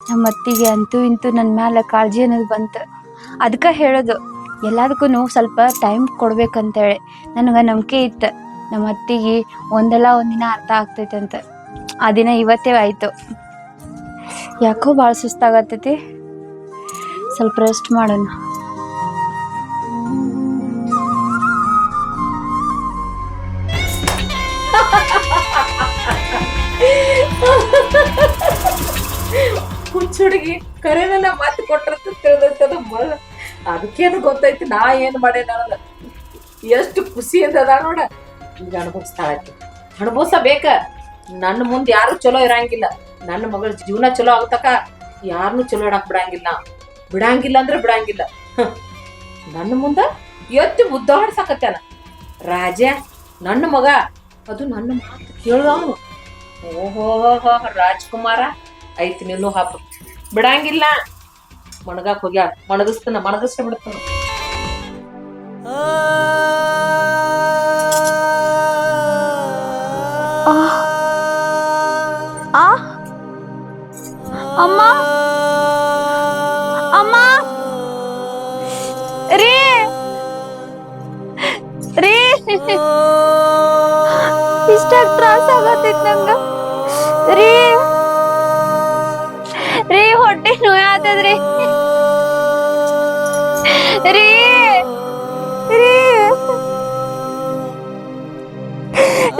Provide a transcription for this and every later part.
ನಮ್ಮ ಅತ್ತಿಗೆ ಅಂತೂ ಇಂತೂ ನನ್ನ ಮ್ಯಾಲ ಕಾಳಜಿ ಅನ್ನೋದು ಬಂತು. ಅದಕ್ಕೆ ಹೇಳೋದು ಎಲ್ಲದಕ್ಕೂ ಸ್ವಲ್ಪ ಟೈಮ್ ಕೊಡ್ಬೇಕಂತೇಳಿ. ನನಗೆ ನಂಬಿಕೆ ಇತ್ತು. ನಮ್ಮ ಅತ್ತಿಗೆ ಒಂದಲ್ಲ ಒಂದಿನ ಅರ್ಥ ಆಗ್ತೈತೆ ಅಂತ ಆ ದಿನ ಇವತ್ತೇ ಆಯಿತು. ಯಾಕೋ ಭಾಳ ಸುಸ್ತಾಗತ್ತೈತಿ. ಸ್ವಲ್ಪ ರೆಸ್ಟ್ ಮಾಡೋಣ. ಹುಚ್ಚ ಹುಡುಗಿ ಕರೆವೆಲ್ಲ ಮತ್ತೆ ಕೊಟ್ಟಿರ್ತ ತಿಳಿದೈತದ ಮಳ ಅದಕ್ಕೇನು ಗೊತ್ತೈತಿ ನಾ ಏನು ಮಾಡೇ ನಾನು ಎಷ್ಟು ಖುಷಿ ಅಂತದ ನೋಡ. ಈಗ ಅನುಭವಿಸ ಬೇಕ ನನ್ನ ಮುಂದೆ ಯಾರು ಚಲೋ ಇರಂಗಿಲ್ಲ. ನನ್ನ ಮಗಳ ಜೀವನ ಚಲೋ ಆಗತಕ ಯಾರನ್ನೂ ಚಲೋ ಇಡಕ್ ಬಿಡಂಗಿಲ್ಲ. ಬಿಡಂಗಿಲ್ಲ ಅಂದ್ರೆ ಬಿಡಂಗಿಲ್ಲ. ನನ್ನ ಮುಂದೆ ಎತ್ತಿ ಮುದ್ದಾಡ್ಸಕತ್ತಾನ ರಾಜ, ನನ್ನ ಮಗ, ಅದು ನನ್ನ ಮಾತು ಕೇಳುವವನು ಓಹೋ ರಾಜ್ಕುಮಾರ, ಐತಿ ನಿನ್ನೂ ಹಬ್ಬ ಬಿಡಂಗಿಲ್ಲ. ಮಣಗಾಕ್ ಹೋಗ್ಯಾಳ ಮಣಗಿಸ್ತಾನ ಮಣಗಿಸ್ತಾ ಬಿಡ್ತಾನ. ಆ? ಅಮ್ಮ? ಅಮ್ಮ? ರೀ? ರೀ? ಇಷ್ಟಾಗಿ ತ್ರಾಸ ಆಗತ್ತೈತ್ ನಂಗ. ರೀ? ಹೊಟ್ಟೆ ನೋಯಾತದ್ರಿ ರೀ ರೀ.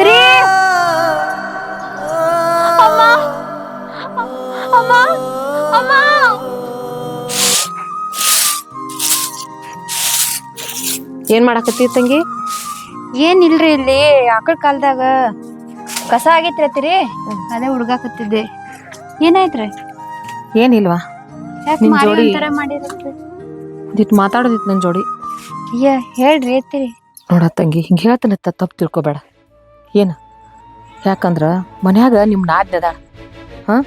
ರೀ. ಅಮ್ಮ ಅಮ್ಮ ಅಮ್ಮ. ಏನ್ ಮಾಡಾಕತ್ತಿ ತಂಗಿ? ಏನಿಲ್ರಿ ಇಲ್ಲಿ ಆಕಳ ಕಾಲದಾಗ ಕಸ ಆಗೈತ್ರಿ ಅತ್ತಿರಿ. ಅದೇ ಹುಡ್ಗಾಕತ್ತಿದ್ದೆ. ಏನಾಯ್ತ್ರಿ? ಏನಿಲ್ವಾ? ಯಾಕೆ ನಿಮ್ ಮಾರಿ ಜೋಡಿ- ಒಂಥರ ಮಾತಾಡೋದಿತ್ತು ನನ್ನ ಜೋಡಿ. ಅಯ್ಯ ಹೇಳ್ರಿ ನೋಡ ತಂಗಿ ಹಿಂಗೆ ಹೇಳ್ತಾನೆ ತಪ್ಪು ತಿಳ್ಕೊಬೇಡ. ಏನು? ಯಾಕಂದ್ರೆ ಮನ್ಯಾಗ ನಿಮ್ಮ ನಾದ್ನದ ಹಾಂ?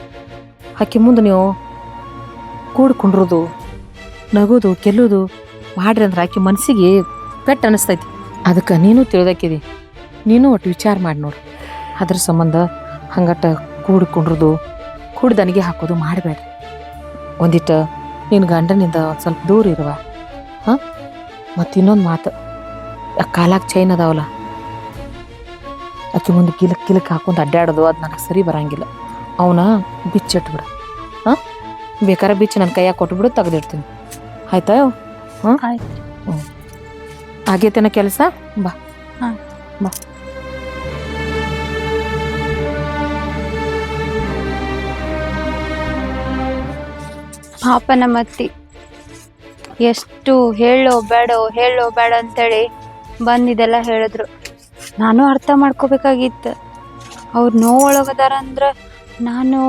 ಆಕೆ ಮುಂದೆ ನೀವು ಕೂಡ್ ಕುಂಡ್ರೋದು ನಗೋದು ಗೆಲ್ಲೋದು ಮಾಡ್ರಿ ಅಂದ್ರೆ ಆಕೆ ಮನಸ್ಸಿಗೆ ಪೆಟ್ಟು ಅನಿಸ್ತೈತಿ. ಅದಕ್ಕೆ ನೀನು ತಿಳಿದಾಕಿದಿ ನೀನು ಒಟ್ಟು ವಿಚಾರ ಮಾಡಿ ನೋಡು. ಅದ್ರ ಸಂಬಂಧ ಹಂಗಟ್ಟ ಕೂಡಿ ಕುಂಡ್ರೋದು ಕೂಡ ದನಿಗೆ ಹಾಕೋದು ಮಾಡಬೇಡ್ರಿ. ಒಂದಿಟ್ಟು ನಿನ್ನ ಗಂಡನಿಂದ ಒಂದು ಸ್ವಲ್ಪ ದೂರ ಇರುವ. ಹಾಂ? ಮತ್ತು ಇನ್ನೊಂದು ಮಾತು. ಕಾಲಾಗ ಚೈನ್ ಅದಾವಲ್ಲ. ಅದಕ್ಕೆ ಮುಂದೆ ಗಿಲಕ್ ಗಿಲಕ್ ಹಾಕೊಂಡು ಅಡ್ಡಾಡೋದು ಅದು ನನಗೆ ಸರಿ ಬರಂಗಿಲ್ಲ. ಅವನ ಬಿಚ್ಚಿಟ್ಬಿಡ ಹಾಂ? ಬೇಕಾರೆ ಬಿಚ್ಚಿ ನನ್ನ ಕೈಯಾಗ ಕೊಟ್ಬಿಡು ತೆಗೆದಿಡ್ತೀನಿ. ಆಯ್ತಾ? ಹಾಂ? ಆಯ್ತು. ಹ್ಞೂ ಆಗೈತೇನ ಕೆಲಸ? ಬಾ. ಹಾಂ. ಬಾ. ಪಾಪ ಮತ್ತಿ ಎಷ್ಟು ಹೇಳೋ ಬೇಡೋ ಹೇಳೋ ಬೇಡ ಅಂತೇಳಿ ಬಂದಿದೆಲ್ಲ ಹೇಳಿದ್ರು. ನಾನು ಅರ್ಥ ಮಾಡ್ಕೋಬೇಕಾಗಿತ್ತು. ಅವ್ರು ನೋವೊಳಗದಾರ ಅಂದ್ರೆ ನಾನು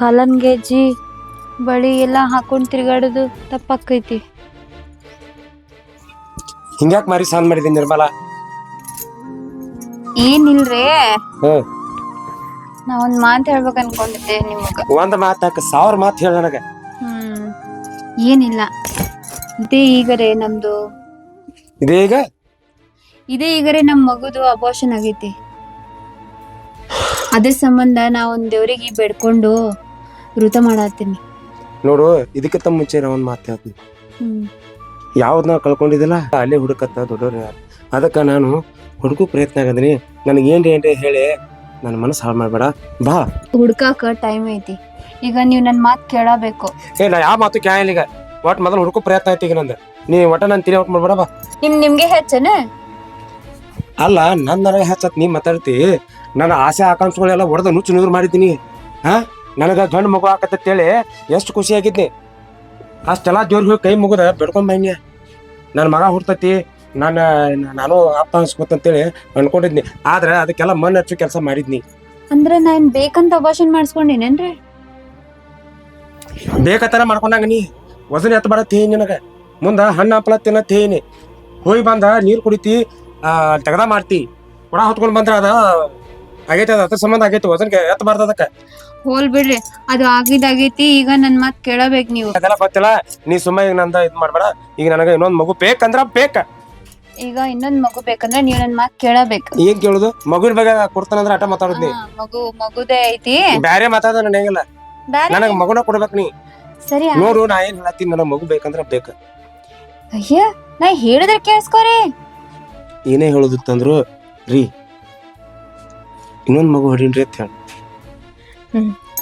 ಕಲನ್ ಗೆಜ್ಜಿ ಬಳಿ ಎಲ್ಲ ಹಾಕೊಂಡು ತಿರ್ಗಾಡೋದು ತಪ್ಪಾಕೈತಿ ಹಿಂಗ್ಯಾಕ್ ಮಾರಿ ಸಾನ್ ಮಾಡಿದ್ವಿ ನಿರ್ಮಲ? ಏನಿಲ್ರಿ? ನಾ ಒಂದ್ ಮಾತು ಹೇಳ್ಬೇಕು ಅನ್ಕೊಂಡಿದ್ದೆ ನಿಮಗ. ಒಂದ್ ಮಾತಾಕ ಸಾವಿರ ಮಾತು ಹೇಳ ನನಗ. ಏನಿಲ್ಲ. ಇದೇ ಈಗರೆ ನಮ್ದು. ಇದೇ ಈಗ? ಇದೇ ಈಗರೆ ನಮ್ ಮಗುದು ಅಬೋಷನ್ ಆಗೈತಿ. ಅದ್ರ ಸಂಬಂಧ ನಾ ಒಂದ್ ದೇವ್ರಿಗೆ ಬೇಡ್ಕೊಂಡು ವೃತ ಮಾಡತ್ತೀನಿ. ನೋಡು ಇದಕ್ಕಿಂತ ಮುಂಚೆ ನಾ ಒಂದ್ ಮಾತು ಹೇಳ್ತೀನಿ. ಹ್ಮ್. ಯಾವ್ದು ನಾ ಕಳ್ಕೊಂಡಿದ್ದಿಲ್ಲ? ಅಲ್ಲೇ ಹುಡುಕತ್ತ ದೊಡ್ಡವ್ರು. ಯಾರು ಅದಕ್ಕೆ ನಾನು ಹುಡುಕು ಪ್ರಯತ್ನ ಆಗದೀನಿ. ನನಗೆ ಏನ್ರಿ ಏನ್ರಿ ಹೇಳಿ ನನ್ನ ಮನಸ್ಸು ಹಾಳು ಮಾಡಬೇಡ. ಬಾ. ಹುಡ್ಕಾಕ ಟೈಮ್ ಐತಿ. ಈಗ ನೀವು ನನ್ನ ಮಾತು ಕೇಳಬೇಕು. ಏ ನಾ ಯಾವ ಮಾತು ಕೇಳಿಲ್ಲ ಈಗ. ಒಟ್ ಮೊದಲು ಹುಡುಕೋ ಪ್ರಯತ್ನ ಆಯ್ತು ಈಗ ನಂದು. ನೀ ಒಟ್ಟ ನಾನು ತಿಳಿ ಮಾಡ್ಬೇಡ ಬಾ. ನಿಮ್ ನಿಮ್ಗೆ ಹೆಚ್ಚನ? ಅಲ್ಲ ನನ್ನ ನನಗೆ ಹಚ್ಚತ್ ನೀ ಮಾತಾಡ್ತಿ. ನನ್ನ ಆಸೆ ಆಕಾಂಕ್ಷೆಗಳೆಲ್ಲ ಹೊಡೆದ ನುಚ್ಚು ನೂರು ಮಾಡಿದ್ದೀನಿ. ಹಾ? ನನಗೆ ಗಂಡು ಮಗು ಹೇಳಿ ಎಷ್ಟು ಖುಷಿ ಆಗಿದ್ನಿ. ಅಷ್ಟೆಲ್ಲ ದೇವ್ರಿಗೆ ಹೋಗಿ ಕೈ ಮುಗಿದ ಬೆಡ್ಕೊಂಡ್ ಬನ್ನಿ ನನ್ನ ಮಗ ಹುಡ್ತತಿ. ನಾನು ನಾನು ಅಪ್ಪ ಅನ್ಸ್ಕೊತಂತೇಳಿ ಅನ್ಕೊಂಡಿದ್ನಿ. ಆದ್ರೆ ಅದಕ್ಕೆಲ್ಲ ಮಣ್ಣು ಹಚ್ಚು ಕೆಲಸ ಮಾಡಿದ್ನಿ. ಅಂದ್ರೆ ನಾನು ಬೇಕಂತ ಅಬೋಷನ್ ಮಾಡಿಸ್ಕೊಂಡಿನೇನ್ರಿ ಬೇಕತ್ತರ ಮಾಡ್ಕೊಂಡಂಗ ನೀ ವಜನ ಎತ್ತ ಬರ ನಿನಗೆ. ನಿನಗ ಮುಂದ ಹಣ್ಣು ಹಪ್ಪಳ ತಿನ್ನ ತೇಯಿನಿ ಹೋಗಿ ಬಂದ ನೀರು ಕುಡಿತಿ ತೆಗ್ದ ಮಾಡ್ತಿ. ಕೊಡ ಹೊತ್ಕೊಂಡು ಬಂದ್ರ ಅದ ಆಗೈತೆ ಅದ ಅದ್ರ ಸಂಬಂಧ ಆಗೈತಿ ವಜನ್ಗೆ ಎತ್ತಬಾರ್ದು ಅದಕ್ಕೆ. ಹೋಲ್ ಬಿಡ್ರಿ ಅದು ಆಗಿದಾಗೈತಿ ಈಗ ನನ್ ಮಾತ್ ಕೇಳಬೇಕು ನೀವು. ಅದೆಲ್ಲ ಗೊತ್ತಿಲ್ಲ ನೀ ಸುಮ್ಮ ಈಗ ನಂದ ಇದ್ ಮಾಡ್ಬೇಡ. ಈಗ ನನಗೆ ಇನ್ನೊಂದು ಮಗು ಬೇಕಂದ್ರ ಬೇಕ. ಈಗ ಇನ್ನೊಂದ್ ಮಗು ಬೇಕಂದ್ರೆ ನೀವ್ ನನ್ ಮಾತ್ ಕೇಳಬೇಕು. ಏನ್ ಕೇಳುದು? ಮಗುವಿನ ಬಗ್ಗೆ ಕೊಡ್ತಾನಂದ್ರ ಆಟ ಮಾತಾಡುದ್ ನೀ. ಮಗು ಮಗುದೇ ಐತಿ. ಬ್ಯಾರೆ ಮಾತಾಡ ನಡೆಯಂಗಿಲ್ಲ ಬ್ಯಾರೆ ನನಗ್ ಮಗುನ ಕೊಡ್ಬೇಕು ನೀ. ಸರಿ ಆ- ನೋಡು ನಾ ಏನ್ ಹೇಳತ್ತೀನಿ ನನಗ ಮಗು ಬೇಕಂದ್ರ ಬೇಕ. ಅಯ್ಯ ನಾ ಹೇಳಿದ್ರೆ ಕೇಳಿಸ್ಕೋರಿ. ಏನೇ ಹೇಳುದಿತ್ತಂದ್ರು ರೀ ಇನ್ನೊಂದ್ ಮಗು ಹೊಡೀನ್ರಿ ಅಂತ ಹೇಳ.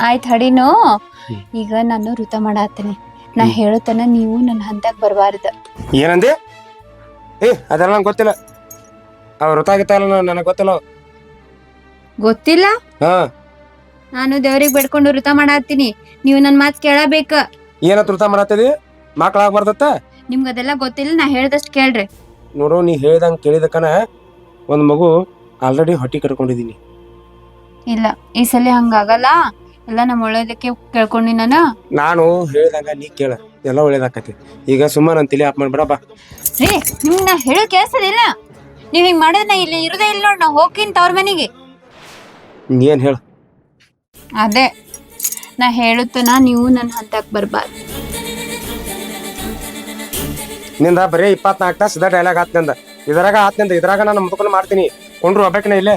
ಆಯ್ತು ಹಡಿನು. ಹ್ಮ್. ಈಗ ನಾನು ಋತ ಮಾಡಾತೀನಿ ನಾ ಹೇಳತನ ನೀವು ನನ್ನ ಹಂತಕ್ಕೆ ಬರಬಾರ್ದು. ಏನಂದೆ? ಏ ಅದೆಲ್ಲ ನಂಗೆ ಗೊತ್ತಿಲ್ಲ. ಅವ್ರು ಗೊತ್ತಾಗಿತ್ತಲ್ಲ ನನಗೆ ಗೊತ್ತಿಲ್ಲ. ಗೊತ್ತಿಲ್ಲ? ಹಾ. ನಾನು ದೇವ್ರಿಗೆ ಬೇಡ್ಕೊಂಡು ಋತ ಮಾಡಾತೀನಿ ನೀವು ನನ್ ಮಾತ್ ಕೇಳಬೇಕ. ಏನತ್ ವೃತ ಮಾಡತ್ತದಿ ಮಕ್ಳಾಗ್ಬಾರ್ದತ್ತ? ನಿಮ್ಗ ಅದೆಲ್ಲ ಗೊತ್ತಿಲ್ಲ ನಾ ಹೇಳ್ದಷ್ಟು ಕೇಳ್ರಿ. ನೋಡು ನೀ ಹೇಳ್ದಂಗೆ ಕೇಳಿದಕ್ಕನ ಒಂದು ಮಗು ಆಲ್ರೆಡಿ ಹೊಟ್ಟಿ ಕಟ್ಕೊಂಡಿದೀನಿ ಇಲ್ಲ ಈ ಸಲ ಹಂಗಾಗಲ್ಲ. ಎಲ್ಲ ನಮ್ಮ ಒಳ್ಳೇದಕ್ಕೆ ಕೇಳ್ಕೊಂಡಿ ನಾನು. ನಾನು ಹೇಳ್ದಂಗ ನೀ ಕೇಳ ಎಲ್ಲ ಒಳ್ಳೇದಾಕತಿ. ಈಗ ಸುಮ್ಮನೆ ನನ್ನ ತಲೆ ಆಪ್ ರೀ ನಿಮ್ಗ್ ನಾ ಹೇಳೋ ನೀವು ನೀವ್ ಹಿಂಗ್ ಮಾಡಿದ್ರೆ ನಾ ಇಲ್ಲಿ ಇರುದೇ ಇಲ್ಲ ನೋಡ್ ನಾ ಹೋಗ್ತೀನಿ ತವ್ರ ಮನೆಗೆ. ನೀ ಏನ್ ಹೇಳ? ಅದೇ ನಾ ಹೇಳುತ್ತನ ನೀವು ನನ್ನ ಹಂತಕ್ ಬರ್ಬಾರ್ದು. ನಿಂದ ಬರೀ ಇಪ್ಪತ್ನಾಲ್ಕು ತಾಸು ಇದ ಡೈಲಾಗ್ ಆತ್ನಿಂದ ಇದ್ರಾಗ ಆತ್ನಿಂದ ಇದ್ರಾಗ ನಾನು ಮುದ್ಕೊಂಡು ಮಾಡ್ತೀನಿ. ಕೊಂಡ್ರು ಹೋಗ್ಬೇಕನ ಇಲ್ಲೇ.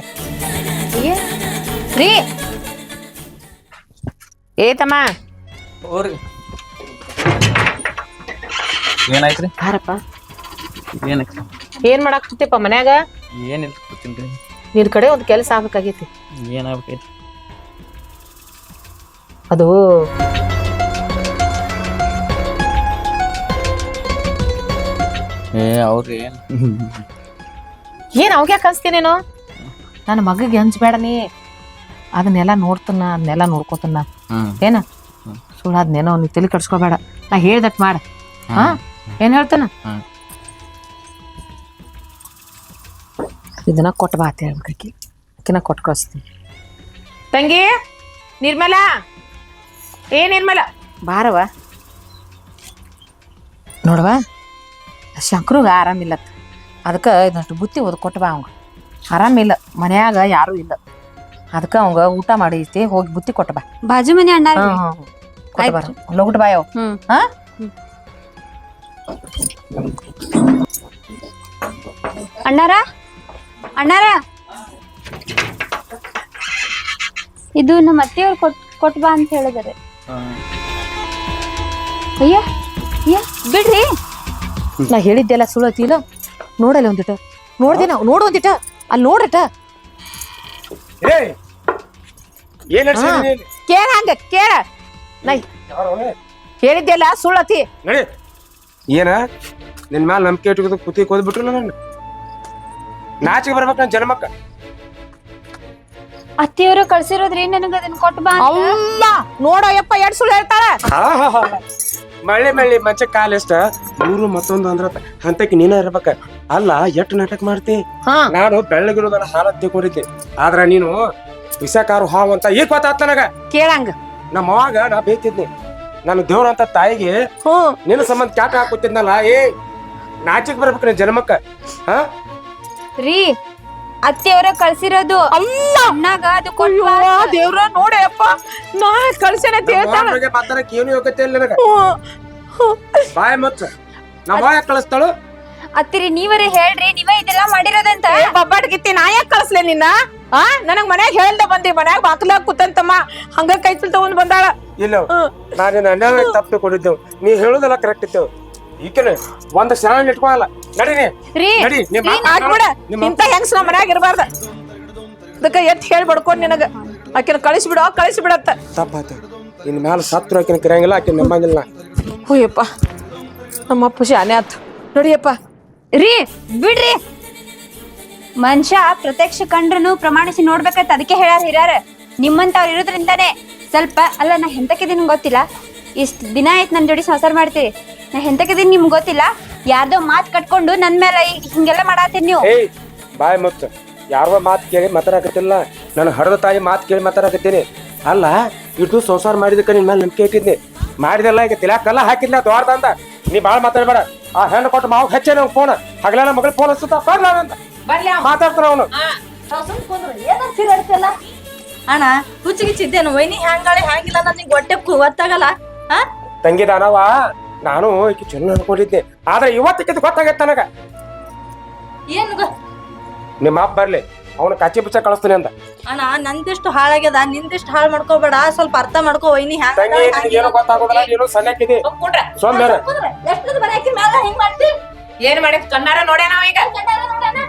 ರೀ. ಏ ತಮ್ಮ. ಓರಿ ಏನಾಯ್ತ್ರಿ? ಬಾರಪ್ಪ ಏನೈತ್ರಿ ಏನ್ ಮಾಡಾಕ್ತಿಪ್ಪ ಮನ್ಯಾಗ? ಏನಿಲ್ಲ ನಿನ್ ಕಡೆ ಒಂದ್ ಕೆಲಸ ಆಗ್ಬೇಕಾಗೈತಿ. ಏನಾಗ್ಬೇಕೈತಿ ಅದು ಏ ಅವ್ರಿ ಏನ್? ಅವಾಗ ನನ್ನ ಮಗಗೆ ಹಂಚ್ಬೇಡ ನೀ. ಅದನ್ನೆಲ್ಲ ನೋಡ್ತನ ಅದನ್ನೆಲ್ಲ ನೋಡ್ಕೋತನ ಏನ. ಸುಳ್ಳು ಅದನ್ನೇನೋ ನೀ ತಲೆ ಕಟ್ಸ್ಕೊಬೇಡ. ನಾ ಹೇಳ್ದಟ್ ಮಾಡ. ಹಾ. ಏನ್ ಹೇಳ್ತಾನ? ಇದನ್ನ ಕೊಟ್ಟು ಬಾ ಅಂತ ಹೇಳ್ಬೇಕಿ ಆಕಿನ ಕೊಟ್ಟು ಕಳಿಸ್ತೀನಿ. ತಂಗಿ ನಿರ್ಮಲ ಏ ನಿರ್ಮಲ ಬಾರವ ನೋಡವ ಶಂಕರುಗ ಆರಾಮಿಲ್ಲತ್ತ ಅದಕ್ಕೆ ಇದಷ್ಟು ಬುತ್ತಿ ಓದ್ ಕೊಟ್ಟು ಬಾ ಅವಂಗ. ಆರಾಮಿಲ್ಲ ಮನ್ಯಾಗ ಯಾರೂ ಇಲ್ಲ. ಅದಕ್ಕೆ ಅವಂಗ ಊಟ ಮಾಡೈತಿ ಹೋಗಿ ಬುತ್ತಿ ಕೊಟ್ಟು ಬಾ. ಬಾಜು ಮನೆ ಅಣ್ಣ ಹಾ ಹಾ ಕೊಟ್ಟು ಬಾರ ಲಗುಟ್ ಬಾಯವ್ ಹ್ಮ್. ಹಾ? ಅಣ್ಣಾರ? ಅಣ್ಣಾರ? ಇದು ನಮ್ಮ ಅತ್ತೆಯವ್ರು ಕೊಟ್ ಕೊಟ್ ಬಾ ಅಂತ ಹೇಳಿದಾರೆ. ಅಯ್ಯ ಅಯ್ಯ ಬಿಡ್ರಿ. ನಾ ಹೇಳಿದ್ದೆಲ್ಲ ಸುಳ್ಳತಿಲ್ಲ ನೋಡಲ್ಲ ಒಂದಿಟ. ನೋಡ್ದೆ ನಾವು ನೋಡು ಒಂದಿಟ. ಅಲ್ಲಿ ನೋಡ್ರಿಟ. ಕೇಳ ಹಂಗ ಕೇಳ. ನಾ? ಹೇಳಿದ್ದೆಲ್ಲ ಸುಳ್ಳತಿ ಏನ? ನಿನ್ ಮ್ಯಾಲ ನಂಬಿಕೆ ಇಟ್ಕೋದು ಕುತಿ ಕೋದ್ಬಿಟ್ರಲ್ಲ ನಾನು? ನಾಚಿಗೆ ಬರ್ಬೇಕು ನನ್ನ ಜನ್ಮಕ್ಕ. ಅತ್ತೆಯವರು ಕಳ್ಸಿರೋದ್ರಿ ನನಗ ಅದನ್ನ ಕೊಟ್ಟು ಬಾ. ಅಲ್ಲ ನೋಡೋ ಯಪ್ಪ ಎರಡ್ ಸುಳ್ಳು ಹೇಳ್ತಾಳೆ. ಮಳ್ಳಿ ಮಳ್ಳಿ ಮಂಚ ಕಾಲಿಷ್ಟ ಮೂರು ಮತ್ತೊಂದು ಅಂದ್ರ ಹಂತಕ್ಕೆ ನೀನ ಇರ್ಬೇಕ. ಅಲ್ಲ ಎಟ್ ನಾಟಕ ಮಾಡ್ತಿ? ಹಾ. ನಾನು ಬೆಳ್ಳಗಿರೋದನ್ನ ಹಾಲ ತಿಳ್ಕೊಂಡಿದ್ದೆ ಆದ್ರ ನೀನು ವಿಷಕಾರು ಹಾವು ಅಂತ ಈಗ ಗೊತ್ತಾತ್ ನನಗ. ಕೇಳಂಗ. ನಮ್ಮ ಅವಾಗ ನಾ ಬೇಯ್ತಿದ್ನಿ ನನ್ನ ದೇವ್ರಂತ ತಾಯಿಗೆ ನಿನ್ನ ಸಂಬಂಧ ಕ್ಯಾಟ ಹಾಕುತ್ತಿದ್ನಲ್ಲ ಏ ನಾಚಿಕ್ ಬರ್ಬೇಕು ನಿನ್ ಜನ್ಮಕ್ಕ. ಹಾ? ರೀ ಅತ್ತೆಯವ್ರ ಕಳ್ಸಿರೋದು ಅಲ್ಲ! ಅಣ್ಣಾಗ ಅದು ಕೊಟ್ಟು. ದೇವ್ರ ನೋಡೆ ಅಪ್ಪ ನಾ ಕಳ್ಸೇನ ಅಂತ ಹೇಳ್ತಾಳ. ಯೋಗ್ಯತೆ ಇಲ್ಲ ನನಗ. ಬಾಯ್ ಮಚ್ಚ. ನಾ ಯಾಕೆ ಕಳಿಸ್ತಾಳು. ಅತ್ತಿರಿ ನೀವರೇ ಹೇಳ್ರಿ ನೀವೇ ಇದೆಲ್ಲ ಮಾಡಿರೋದಂತ. ಬಬ್ಬಾಡ್ಗಿತ್ತಿ ನಾ ಯಾಕೆ ಕಳ್ಸ್ಲೆ ನಿನ್ನ? ಆ? ನನಗ್ ಮನ್ಯಾಗ ಹೇಳ್ದ ಬಂದಿ ಮನ್ಯಾಗ ಬಾಕ್ಲಾಗ ಕೂತಂತಮ್ಮ. ಹಂಗ ಕೈ ತಗೊಂಡ್ ಬಂದಾಳ. ಇಲ್ಲ. ನಾನು ಅನ್ಯಾಯ ತಪ್ಪು ಕೊಡಿದ್ದೆವು ನೀ ಹೇಳುದಲ್ಲ ಕರೆಕ್ಟ್ ಇತ್ತು. ಈಕೆನೆ ಒಂದ್ ಶರಣ ಇಟ್ಕೊಳಲ್ಲ ನಡೀನಿ ರೀ ನಡಿ ನಿಮ್ಮ ಆಗ್ಬಿಡ ನಿಮ್ಮ ಇಂತ ಹೆಂಗ್ಸ್ ನಮ್ಮ ಮನ್ಯಾಗ ಇರಬಾರ್ದ. ಅದಕ್ಕ ಎತ್ ಹೇಳಿ ಬಡ್ಕೊಂಡ್ ನಿನಗ. ಆಕಿನ ಕಳಿಸ್ಬಿಡು ಕಳಿಸ್ಬಿಡತ್ತ. ತಪ್ಪಾಯ್ತು ಇನ್ ಮ್ಯಾಲ ಸತ್ರು ಆಕಿನ ಕರೆಯಂಗಿಲ್ಲ ಆಕಿನ ನಂಬಂಗಿಲ್ಲ ನಮ್ಮ ನಮ್ಮಪ್ಪ ಶಾನೆ ಆತು. ನೋಡಿಯಪ್ಪ. ರೀ ಬಿಡ್ರಿ. ಮನುಷ್ಯ ಪ್ರತ್ಯಕ್ಷ ಕಂಡ್ರು ಪ್ರಮಾಣಿಸಿ ನೋಡ್ಬೇಕಂತ ಅದಕ್ಕೆ ಹೇಳ್ಯಾರ ನಿಮ್ಮಂತ ನಿಮ್ಮಂತವ್ರು ಇರೋದ್ರಿಂದಾನೇ ಸ್ವಲ್ಪ ಅಲ್ಲ ನಾ ಎಂತಕ್ಕಿದ್ದೀನಿ ಗೊತ್ತಿಲ್ಲ. ಇಷ್ಟ ದಿನ ಆಯ್ತು ನನ್ನ ಜೋಡಿ ಸಂಸಾರ ಮಾಡ್ತೀರಿ. ನಾ ಹೆಂತಕ್ಕಿದ್ದೀನಿ ನಿಮ್ಗೆ ಗೊತ್ತಿಲ್ಲ? ಯಾರ್ದೋ ಮಾತು ಕಟ್ಕೊಂಡು ನನ್ನ ಮೇಲೆ ಈ- ಹಿಂಗೆಲ್ಲ ಮಾಡಾತೀನಿ ನೀವು. ಏಯ್ ಬಾಯ್ ಮುಚ್ಚ. ಯಾರೋ ಮಾತು ಕೇಳಿ ಮಾತಾಡಕತ್ತಿಲ್ಲ. ನಾನು ಹಡದ ತಾಯಿ ಮಾತು ಕೇಳಿ ಮಾತಾಡಕತ್ತೀನಿ. ಅಲ್ಲ ಇಟ್ಟು ಸಂಸಾರ ಮಾಡಿದಕ್ಕೆ ನಿನ್ನ ಮೇಲೆ ನಂಬಿಕೆ ಇಟ್ಟಿದ್ನಿ. ಮಾಡಿದೆಲ್ಲ ಈಗ ತಿಲಾಕಲ್ಲ ಹಾಕಿದ್ಲ ಅಂತ ನೀ ಭಾಳ ಮಾತಾಡಬೇಡ. ಆ ಹೆಣ್ಣು ಕೊಟ್ಟು ಮಾವು ಹಚ್ಚೆ ನಂಗೆ ಫೋನ್ ಹಗಲ ನಮ್ಮ ಮಗಳು ಫೋನ್ ಹಚ್ಚುತ್ತಾ. ಬರ್ಲ ಅಂತ ಮಾತಾಡ್ತಾನ ಅವನು. ಅಣ್ಣ ಹುಚ್ಚಿಗಿಚ್ಚಿದ್ದೇನು ವೈನಿ ಹ್ಯಾಂಗಾಳೆ ಹ್ಯಾಂಗಿಲ್ಲ ನನಗೆ ಹೊಟ್ಟೆ ಕು- ಗೊತ್ತಾಗಲ್ಲ ಹಾ? ತಂಗಿ ದಾನವ ನಾನು ಈಕೆ ಚೆನ್ನ ಅನ್ಕೊಂಡಿದ್ದೆ. ಆದ್ರೆ ಇವತ್ತಿಗೆ ಗೊತ್ತಾಗೈತೆ ನನಗ. ಏನು ಗೊ- ನಿಮ್ಮ ಅಪ್ಪ ಬರ್ಲಿ ಅವನ ಕಾಚಿ ಬಿಚ್ಚ ಕಳಿಸ್ತೀನಿ ಅಂತ ಅಣ್ಣ ನಂದಿಷ್ಟು ಹಾಳಾಗ್ಯದ ನಿಂದಿಷ್ಟು ಹಾಳು ಮಾಡ್ಕೋಬೇಡ ಸ್ವಲ್ಪ ಅರ್ಥ ಮಾಡ್ಕೋ ವೈನಿ ಹ್ಯಾಂಗ ತಂಗಿ ನಿನಗೇನು ಗೊತ್ತಾಗೋದಿಲ್ಲ ನೀನು ಸಣ್ಣಕ್ಕಿದಿ ಹೋಗ್ಕೊಂಡ್ರ ಸೋಮ್ಯಾರ ಎಷ್ಟು ಬರಾಕಿ ಮ್ಯಾಲ ಹಿಂಗ್ ಮಾಡ್ತಿ? ಏನ್ ಮಾಡಿ ಕಣ್ಣಾರ ನೋಡ್ಯ ನಾವ್ ಈಗ?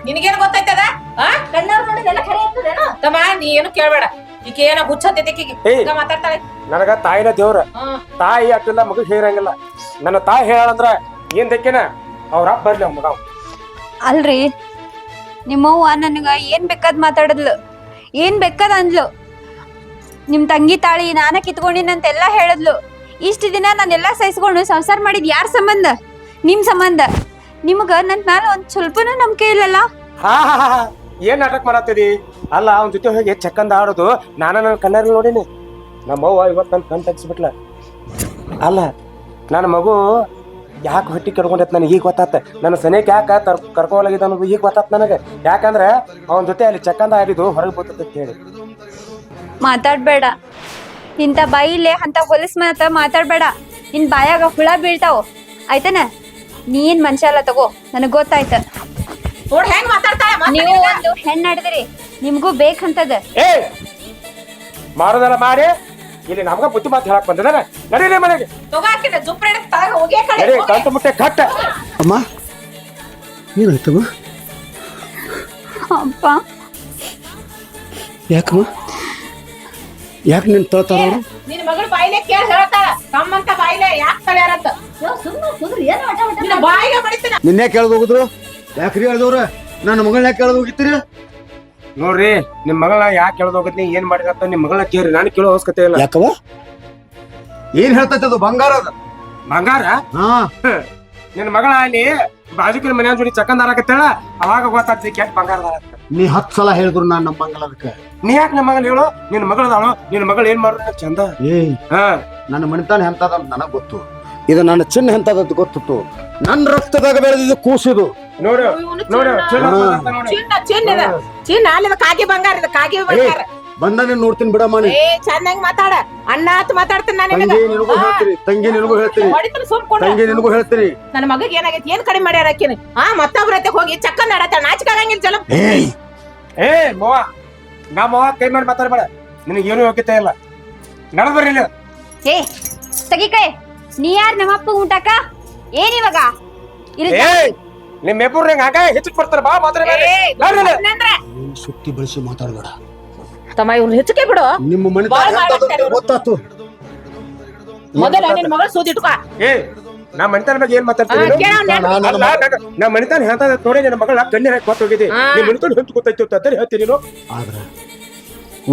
ನಿನಗೇನ್ ಗೊತ್ತೈತದ? ಆ ಕಣ್ಣಾರ ನೋಡಿದೆಲ್ಲ ಖರೆ ಇರ್ತದೇನೋ ತಮ್ಮ ನೀ ಏನು ಕೇಳ್ಬೇಡ. ಈಕೆ ಏನ ಹುಚ್ಚತ್ತೈತಿ ಈಕಿಗೆ ಏಯ್. ಈಗ ಮಾತಾಡ್ತಾಳೆ. ನನಗ ತಾಯಿನ ದೇವ್ರ. ತಾಯಿ ಅಟ್ಟಿಲ್ಲ ಮಗು ಹೇಳಂಗಿಲ್ಲ ನನ್ನ ತಾಯಿ ಹೇಳಂದ್ರ ಏನ್ ದಕ್ಕಿನ ಅವ್ರ ಅಪ್ಪ ಬರ್ಲಿ ಅವ್ನ್ ಮಗ ಅವ. ಅಲ್ರಿ ನಿಮ್ಮವ್ವ ನನಗ ಏನ್ ಬೇಕಾದ್ ಮಾತಾಡದ್ಲು? ಏನ್ ಬೇಕಾದ ಅಂದ್ಲು? ನಿಮ್ ತಂಗಿ ತಾಳಿ ನಾನ ಕಿತ್ಕೊಂಡಿನಂತೆಲ್ಲ ಹೇಳಿದ್ಲು. ಇಷ್ಟು ದಿನ ನಾನೆಲ್ಲ ಸಹಿಸ್ಕೊಂಡು ಸಂಸಾರ ಮಾಡಿದ್ ಯಾರ ಸಂಬಂಧ? ನಿಮ್ ಸಂಬಂಧ. ನಿಮ್ಗ ನನ್ ಮ್ಯಾಲ ಒಂದ್ ಸ್ವಲ್ಪನೂ ನಂಬಿಕೆ ಇಲ್ಲಲ್ಲ? ಹಾ ಹಾ ಹಾ, ಹಾ. ಏನ್ ನಾಟಕ ಮಾಡತ್ತೀರಿ? ಅಲ್ಲ, ಅವನ ಜೊತೆ ಹೋಗಿ ಚಕ್ಕಂದ ಆಡೋದು ನಾನ ನನ್ನ ಕಣ್ಣಾರಿ ನೋಡೀನಿ. ನಮ್ಮವ್ವ ಇವತ್ತು ನನ್ನ ಕಣ್ ತೆಗಿಸ್ಬಿಟ್ಲ. ಅಲ್ಲ ನನ್ನ ಮಗು ಯಾಕೆ ಹೊಟ್ಟಿ ಕೆಡ್ಕೊಂಡೈತೆ ನನಗೆ ಈಗ ಗೊತ್ತಾತ? ನನ್ನ ಸನೇಕ್ ಯಾಕೆ ತರ್ ಕರ್ಕೊಲಾಗಿದ್ದ ಅನ್ನೋದು ಈಗ ಗೊತ್ತಾತ ನನಗೆ? ಯಾಕಂದ್ರೆ ಅವನ ಜೊತೆ ಅಲ್ಲಿ ಚಕ್ಕಂದ ಆಡಿದ್ದು ಹೊರಗೆ ಬರ್ತೈತೆ ಅಂತ ಹೇಳಿ. ಮಾತಾಡ್ಬೇಡ. ಇಂಥ ಬಾಯಿಲೆ ಅಂತ ಹೊಲಸ್ ಮಾತ ಮಾತಾಡ್ಬೇಡ. ನಿನ್ ಬಾಯಾಗ ಹುಳ ಬೀಳ್ತಾವ. ಆಯ್ತನ? ನೀನ್ ಮನುಷ್ಯ ಅಲ್ಲ ತಗೋ. ನನಗ್ ಗೊತ್ತಾಯ್ತ. ನೋಡ್ ಹೆಂಗ್ ಮಾತಾಡ್ತಾಳೆ? ಮಾತಾಡ್ ನೀವು ಈಗ. ಒಂದು ಹೆಣ್ಣ್ ನಡೆದ್ರಿ. ನಿಮ್ಗೂ ಬೇಕಂತದ. ಏ! ಮಾಡೋದೆಲ್ಲ ಮಾಡಿ. ಇಲ್ಲಿ ನಮ್ಗ ಬುದ್ಧಿ ಮಾತು ಹೇಳಕ್ ನಡೀಲಿ ಮನೆಗೆ. ತಗೋಕಿನ ಜುಪ್ರ ತಳಗ ಹೋಗೇ ಕಡೆ ನಡಿ ಕಂತು ಮುಟ್ಟೆ ಕಟ್ಟ. ಅಮ್ಮ ಏನಾಯ್ತಮ್ಮ? ಅಪ್ಪ. ಯಾಕಮ್ಮ? ಯಾಕೆ ನಿನ್ ತೋತಾರ ಅವರು? ನಿನ್ ಮಗಳ ಬಾಯಿಲೆ ಕೇಳಿ ಹೇಳ್ತಾಳ ತಮ್ಮಂತ ಬಾಯಿಲೆ ಯಾಕೆ ಕಳ್ಯಾರಂತ ಸುಮ್ಮನೆ ಕುದ್ರಿ ಏನು ನಿನ್ನ ಬಾಯಿಗೆ ಬಡಿತೀನಿ ನಿನ್ನೆ ಕೇಳ್ದು ಹೋಗುದ್ರು? ಯಾಕ್ರಿ ಹೇಳ್ದವ್ರ ನನ್ನ ಮಗಳನ್ನ ಯಾಕೆ ಕೇಳ್ದು ಹೋಗಿತ್ತೀರಿ? ನೋಡ್ರಿ ನಿಮ್ ಮಗಳ ಯಾಕೆ ಕೇಳೋದ್ ಹೋಗತ್ನಿ ಏನ್ ಮಾಡಿದ ನಿಮ್ ಮಗಳ ಕೇಳ್ರಿ ನಾನು ಕೇಳೋ ಅವಶ್ಯಕತೆ ಇಲ್ಲ. ಯಾಕವ ಏನ್ ಹೇಳ್ತೈತೆ ಅದು? ಬಂಗಾರ ಅದು. ಬಂಗಾರ? ಹಾ. ನಿನ್ ಮಗಳ ಅಲ್ಲಿ ಬಾಜುಕಿನ ಮನೆ ಜೋಡಿ ಆರಾಕತ್ತೇಳ ಅವಾಗ ಗೊತ್ತಾಗ್ತಿ ಕೆಟ್ಟ ಬಂಗಾರದ ನೀ ಹತ್ತು ಸಲ ಹೇಳಿದ್ರು ನಾನ್ ನಂಬಂಗಲ್ಲ ಅದಕ್ಕೆ. ನೀ ಯಾಕೆ ನಮ್ಮ ಮಗಳು ಹೇಳು? ನಿನ್ ಮಗಳದಾಳು ನಿನ್ ಮಗಳು ಏನ್ ಮಾಡ್ರ? ಚಂದ? ಏಯ್. ಹಾ. ನನ್ನ ಮಣಿತಾನ ಎಂತದ ಅಂತ ನನಗ್ ಗೊತ್ತು. ಇದು ನನ್ನ ಚಿನ್ನ ಎಂತದಂತ ಗೊತ್ತಿತ್ತು. ನನ್ನ ರಕ್ತದಾಗ ಬೆಳೆದಿದ್ದು ಕೂಸಿದು. ನೋಡು ನೋಡು ಚಿನ್ನ. ಚಿನ್ನ ಇದು. ಚಿನ್ನ ಅಲ್ಲಿದ ಕಾಗಿ ಬಂಗಾರ ಇದು ಕಾಗಿ ಬಂಗಾರ. ಬಂದನೆ ನೋಡ್ತೀನಿ ಬಿಡಮ್ಮ ನೀ ಏ ಚಂದಂಗ್ ಮಾತಾಡ. ಅಣ್ಣ ಅಂತ ಮಾತಾಡ್ತೀನಿ ನಾನು ತಂಗಿ ನಿನಗೂ. ಹೇಳ್ತೀನಿ ತಂಗಿ ನಿನಗೂ ಹೇಳ್ತೀನಿ. ಹೊಡಿತೀನಿ ಸುಮ್ಕೊಂಡು ತಂಗಿ ನಿನಗೂ ಹೇಳ್ತೀನಿ. ನನ್ನ ಮಗಗೆ ಏನಾಗೈತಿ ಏನ್ ಕಡಿಮೆ ಮಾಡ್ಯಾರ ಆಕಿನ? ಆ ಮತ್ತೊಬ್ರ ಹತ್ತೆ ಹೋಗಿ ಚಕ್ಕನ್ ನಾಚಿಕೆ ನಾಚಿಕಾಗಂಗಿಲ್ಲ ಚಲೋ. ಏಯ್ ಏ ಮೋವ ನಾ ಮೋವ ಕೈ ಮಾಡಿ ಮಾತಾಡಬೇಡ ನಿನಗೆ ಏನು ಯೋಗ್ಯತೆ ಇಲ್ಲ. ನಡೆ ಬರ್ರಿ ಇಲ್ಲಿ. ಏ ತಗಿಕೈ ನೀ ಯಾರ್ ನಮ್ಮಪ್ಪ ಊಟಕ್ಕ ಏನ್ ಇವಾಗ? ಇರು ಏ ನಿಮ್ ಮೇಪೂರ್ ಹೆಂಗ ಆಗ ಹೆಚ್ಚಕ್ ಬರ್ತಾರ ಬಾ ಮಾತ್ರ ನೀನ್ ಸುತ್ತಿ ಬಳಸಿ ಮಾತಾಡ್ಬೇಡ. ತಮ್ಮ ಇವ್ರು ಹೆಚ್ಚಿಗೆ ಬಿಡು. ನಿಮ್ಮ ಮನೆ ಬಾಳ್ ಇವ್ರು. ಗೊತ್ತಾತು. ಮೊದಲ ನಿನ್ ಮಗಳು ಸೂದಿಟ್ಕೋ ಏ ನಾ ಮನಿತನ ಬಗ್ಗೆ ಏನ್ ಮಾತಾಡ್ತೀನಿ ಆ, ಕೇಳ್ ಅವ್ನ್ ನಾನು- ಅಲ್ಲ, ನನ್ನ- ನಾ ಮನಿತನ ಹೇಳ್ತಾ ನೋಡಿ ನನ್ನ ಮಗಳ ಕಣ್ಣಿ ಹಾಕಿ ಕೊಟ್ಟು ಹೋಗಿದ್ದೆ ಹಾ. ನೀ ಮನಿತನ ಹೆಂತ ಗೊತ್ತಾಯ್ತು ಅಂತ ಹೇಳ್ತೀನಿ ನೀನು. ಆದ್ರ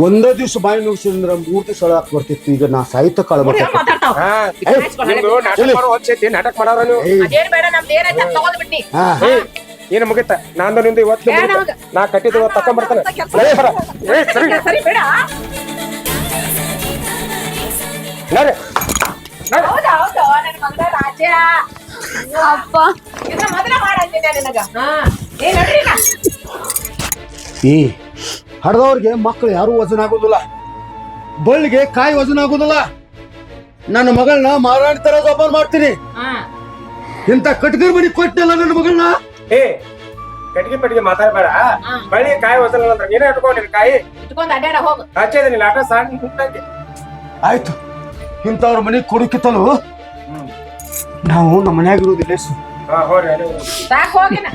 ಒಂದೇ ದಿವ್ಸ ಬಾಯಿ ನುಗ್ಸಿದ್ರ ಮೂರ್ ದಿವ್ಸ ಒಳಗೆ ಬರ್ತಿತ್ತು. ಈಗ ನಾ ಸಾಹಿತ್ಯ ಕಾಳ ನಾಟಕ ಮಾಡೋರ ನೀವು? ಏನು ಮುಗಿತ? ನಾನು ನಿಂದು ಇವತ್ತು. ನಾ ಕಟ್ಟಿದ್ದು ಇವತ್ತು ತಕೊಂಡ್ ಬರ್ತಾನೆ. ಕೆಲ್ಸ ನಡಿ ಬರ. ಏಯ್, ಸರಿ. ಸರಿ. ಬೇಡ. ನಡಿ. ನಡಿ. ಹೌದಾ ಹೌದು. ನನ್ನ ಮಗಳ ರಾಜ. ಅಪ್ಪ. ಇದ್ರ ಮೊದಲ ಮಾಡಂತಿದ್ದೆ ನಿನಗ. ಹಾ. ಏ ನಡ್ರಿ ಈಗ. ಈ ಹಡ್ದವ್ರಿಗೆ ಮಕ್ಕಳು ಯಾರು ವಜನ ಆಗೋದಿಲ್ಲ. ಬಳ್ಳಿಗೆ ಕಾಯಿ ವಜನ ಆಗೋದಿಲ್ಲ. ನನ್ನ ಮಗಳನ್ನ ಮಾರಾಟ ತರ ಜೋಪಾನ ಮಾಡ್ತೀನಿ. ಹಾ. ಇಂಥ ಕಟ್ಗರ್ ಮನಿ ಕೊಟ್ಟಿಲ್ಲ ನನ್ನ ಮಗಳನ್ನ? ಏ ಕಟ್ಟಿಗೆ ಪಟ್ಟಿಗೆ ಮಾತಾಡಬೇಡ. ಬಳ್ಳಿ ಕಾಯಿ ವಜನ ಅಂದ್ರೆ ನೀನೇ ಇಟ್ಕೊಂಡಿರಿ ಕಾಯಿ. ಇಟ್ಕೊಂಡು ಅಡ್ಡಾಡ ಹೋಗು. ಹಚ್ಚೇದ ನೀನ್ ಆಟ ಸಣ್ಣ ಹುಟ್ಟಂಗೆ. ಆಯ್ತು. ಇಂಥವ್ರ ಮನೆ ಕೊಡುಕಿತ್ತಲು ನಾವು ನಮ್ಮ ಮನ್ಯಾಗ ಇರೋದಿಲ್ಲ ಸು. ಹಾ ಹೋರಿ. ಸಾಕ್ ಹೋಗಿನ.